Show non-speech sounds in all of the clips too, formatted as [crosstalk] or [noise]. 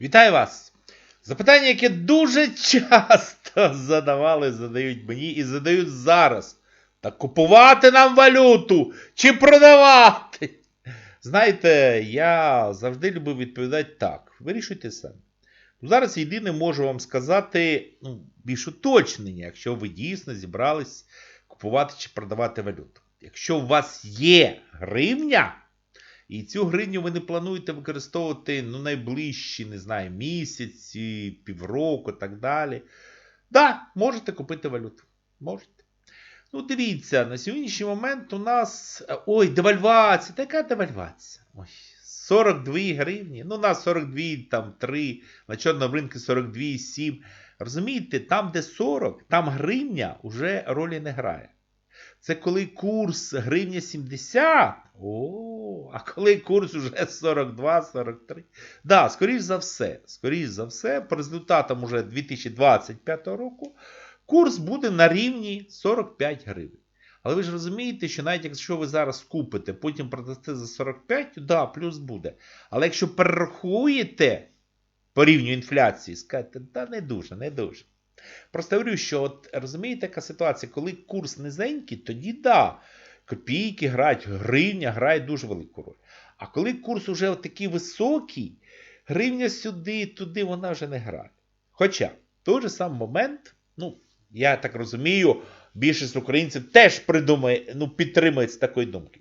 Вітаю вас! Запитання, яке дуже часто задавали, задають мені і задають зараз. Так купувати нам валюту чи продавати? Знаєте, я завжди любив відповідати так. Вирішуйте самі. Ну, зараз єдине можу вам сказати ну, більш уточнення, якщо ви дійсно зібрались купувати чи продавати валюту. Якщо у вас є гривня, і цю гривню ви не плануєте використовувати ну, найближчі, не знаю, місяці, півроку і так далі. Да, можете купити валюту. Можете. Ну, дивіться, на сьогоднішній момент у нас. Ой, девальвація. Така девальвація. Ой, 42 гривні. Ну, у нас 42, там 3, на чорному ринку 42,7. Розумієте, там, де 40, там гривня вже ролі не грає. Це коли курс гривня 70. О, а коли курс уже 42-43. Да, скоріш за все, скоріш за все, по результатам уже 2025 року курс буде на рівні 45 гривень. Але ви ж розумієте, що навіть якщо ви зараз купите, потім продасте за 45, да, плюс буде. Але якщо перерахуєте по рівню інфляції, скажете, да не дуже, не дуже. Просто говорю, що от розумієте, яка ситуація, коли курс низенький, тоді да, копійки грають, гривня грає дуже велику роль. А коли курс уже такий високий, гривня сюди, туди вона вже не грає. Хоча в той же самий момент, ну, я так розумію, більшість українців теж придумає, ну, підтримують з такої думки.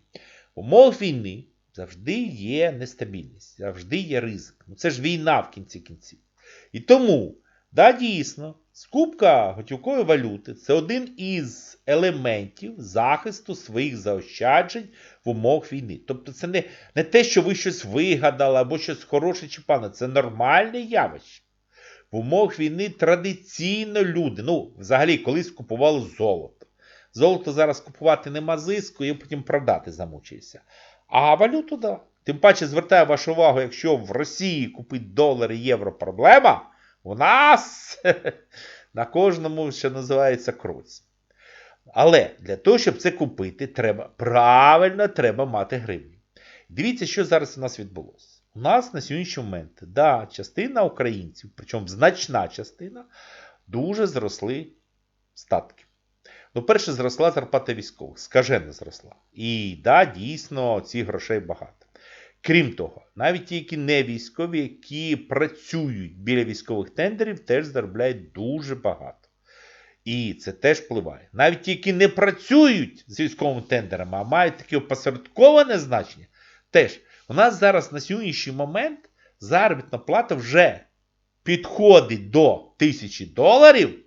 В умовах війни завжди є нестабільність, завжди є ризик. Ну, це ж війна в кінці кінців. І тому, да, дійсно, скупка готівкової валюти це один із елементів захисту своїх заощаджень в умовах війни. Тобто це не, не те, що ви щось вигадали або щось хороше чи пане, це нормальне явище. В умовах війни традиційно люди, ну, взагалі, колись купували золото. Золото зараз купувати нема зиску, і потім продати замучуєшся. А валюту, да. Тим паче звертаю вашу увагу, якщо в Росії купити долари, євро проблема, у нас на кожному, що називається, круць. Але для того, щоб це купити, треба правильно треба мати гривню. Дивіться, що зараз у нас відбулося. У нас на сьогоднішній момент, да, частина українців, причому значна частина, дуже зросли статки. Ну, перше, зросла зарплата військових, скажено зросла. І да, дійсно, цих грошей багато. Крім того, навіть ті, які не військові, які працюють біля військових тендерів, теж заробляють дуже багато. І це теж впливає. Навіть ті, які не працюють з військовими тендерами, а мають таке опосередковане значення, теж. У нас зараз на сьогоднішній момент заробітна плата вже підходить до тисячі доларів.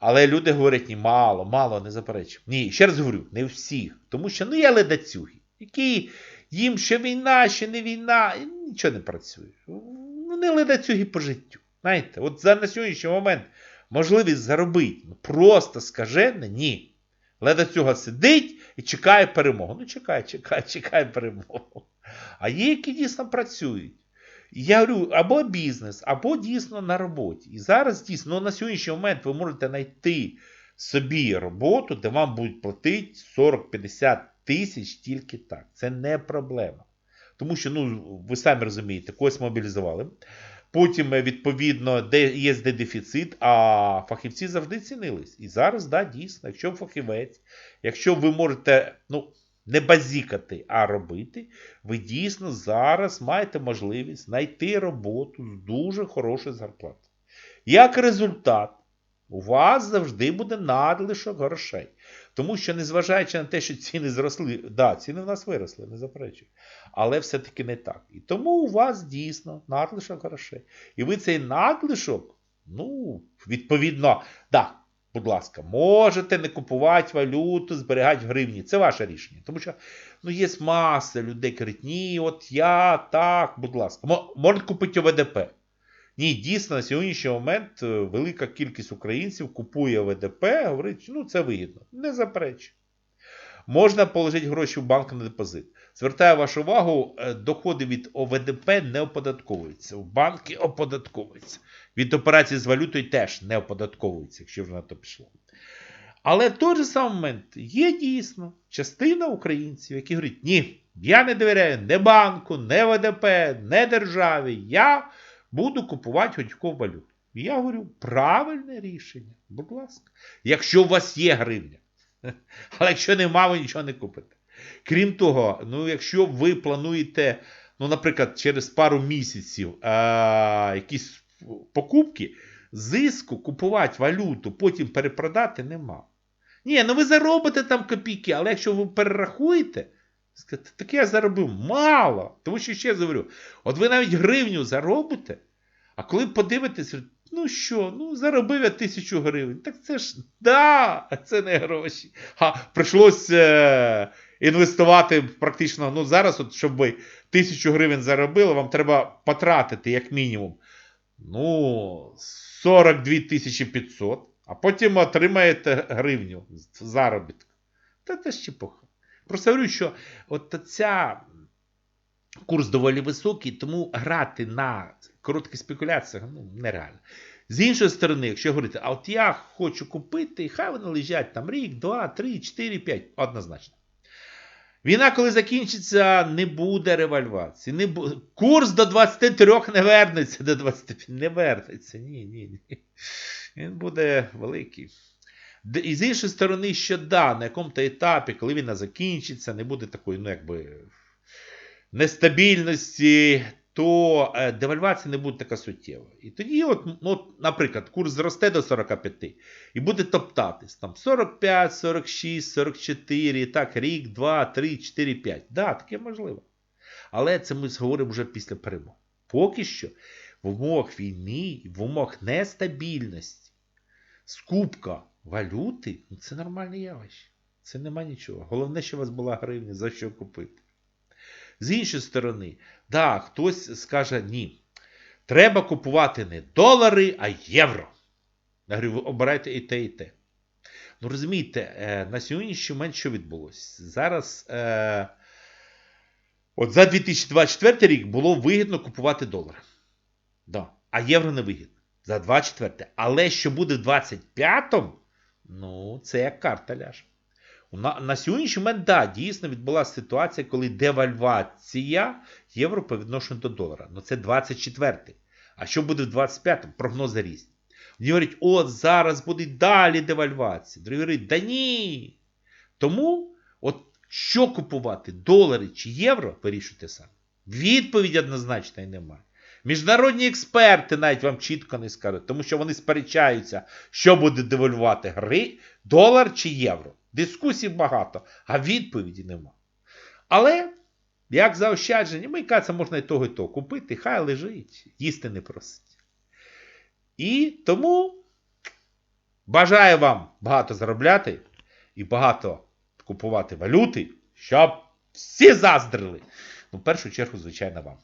Але люди говорять, ні, мало, мало, не заперечую. Ні, ще раз говорю, не всіх. Тому що ну, є ледацюги, які їм ще війна, ще не війна, і нічого не працює. Не ледацюги по життю. Знаєте, от за на сьогоднішній момент можливість заробити ну, просто скажене, ні. Ледацюга сидить і чекає перемогу. Ну, чекає, чекає, чекає перемогу. А є, які дійсно працюють. Я говорю, або бізнес, або дійсно на роботі. І зараз дійсно ну, на сьогоднішній момент ви можете знайти собі роботу, де вам будуть платити 40-50 тисяч тільки так. Це не проблема. Тому що, ну, ви самі розумієте, когось мобілізували. Потім, відповідно, де є де дефіцит, а фахівці завжди цінились. І зараз, да, дійсно, якщо фахівець, якщо ви можете, ну, не базікати, а робити, ви дійсно зараз маєте можливість знайти роботу з дуже хорошою зарплатою. Як результат, у вас завжди буде надлишок грошей. Тому що, незважаючи на те, що ціни зросли, да, ціни в нас виросли, не заперечую. Але все-таки не так. І тому у вас дійсно надлишок грошей. І ви цей надлишок, ну, відповідно, да, будь ласка, можете не купувати валюту, зберігати в гривні. Це ваше рішення. Тому що ну, є маса людей, кажуть, ні, от я так, будь ласка, можете купити ОВДП. Ні, дійсно, на сьогоднішній момент велика кількість українців купує ОВДП, говорить, ну це вигідно. Не заперечую. Можна положити гроші в банк на депозит. Звертаю вашу увагу, доходи від ОВДП не оподатковуються. В банки оподатковуються. Від операцій з валютою теж не оподатковуються, якщо вже на то пішло. Але в той же самий момент є дійсно частина українців, які говорять, ні, я не довіряю не банку, не ВДП, не державі. Я буду купувати готівкову валюту. І я говорю, правильне рішення, будь ласка. Якщо у вас є гривня. [laughs] Але якщо нема, ви нічого не купите. Крім того, ну якщо ви плануєте, ну, наприклад, через пару місяців а, якісь покупки, зиску купувати валюту, потім перепродати нема. Ні, ну ви заробите там копійки, але якщо ви перерахуєте, скажете, так я заробив мало. Тому що ще говорю, от ви навіть гривню заробите, а коли подивитесь, ну що, ну заробив я тисячу гривень. Так це ж да, це не гроші. А прийшлося е, інвестувати практично. Ну зараз, от, щоб ви тисячу гривень заробили, вам треба потратити як мінімум. Ну, 42 тисячі 500, а потім отримаєте гривню заробітку. Та це ж чепуха. Просто говорю, що от ця курс доволі високий, тому грати на коротких спекуляціях ну, нереально. З іншої сторони, якщо говорити, а от я хочу купити, хай вони лежать там рік, два, три, чотири, п'ять, однозначно. Війна, коли закінчиться, не буде ревальвації. Не бу... Курс до 23 не вернеться до 25. Не вернеться. Ні, ні, ні. Він буде великий. І з іншої сторони, що да, на якому-то етапі, коли війна закінчиться, не буде такої, ну, якби, нестабільності, то е, девальвація не буде така суттєва. І тоді, от, от, наприклад, курс зросте до 45 і буде топтатись там 45, 46, 44, так, рік, 2, 3, 4, 5. Да, таке можливо. Але це ми говоримо вже після перемоги. Поки що в умовах війни, в умовах нестабільності, скупка валюти ну, це нормальне явище. Це нема нічого. Головне, що у вас була гривня, за що купити. З іншої сторони, да, хтось скаже ні. Треба купувати не долари, а євро. Я говорю, ви обирайте і те, і те. Ну, розумієте, е, на сьогоднішній момент що відбулося? Зараз, е, от за 2024 рік було вигідно купувати долари. Да. А євро не вигідно. За 24. Але що буде в 25-му, ну, це як карта ляже. На, на сьогоднішній момент, да, дійсно відбулася ситуація, коли девальвація євро по відношенню до долара. Ну це 24-й. А що буде в 25-му? Прогнози різні. Вони говорять, от зараз буде далі девальвація. Другі говорять, да ні. Тому, от що купувати, долари чи євро, вирішуйте самі. Відповіді однозначної немає. Міжнародні експерти навіть вам чітко не скажуть, тому що вони сперечаються, що буде девальвувати гри, долар чи євро. Дискусій багато, а відповіді нема. Але, як заощадження, мені кажеться, можна і того, і того купити, хай лежить, їсти не просить. І тому бажаю вам багато заробляти і багато купувати валюти, щоб всі заздрили. Ну, в першу чергу, звичайно, вам.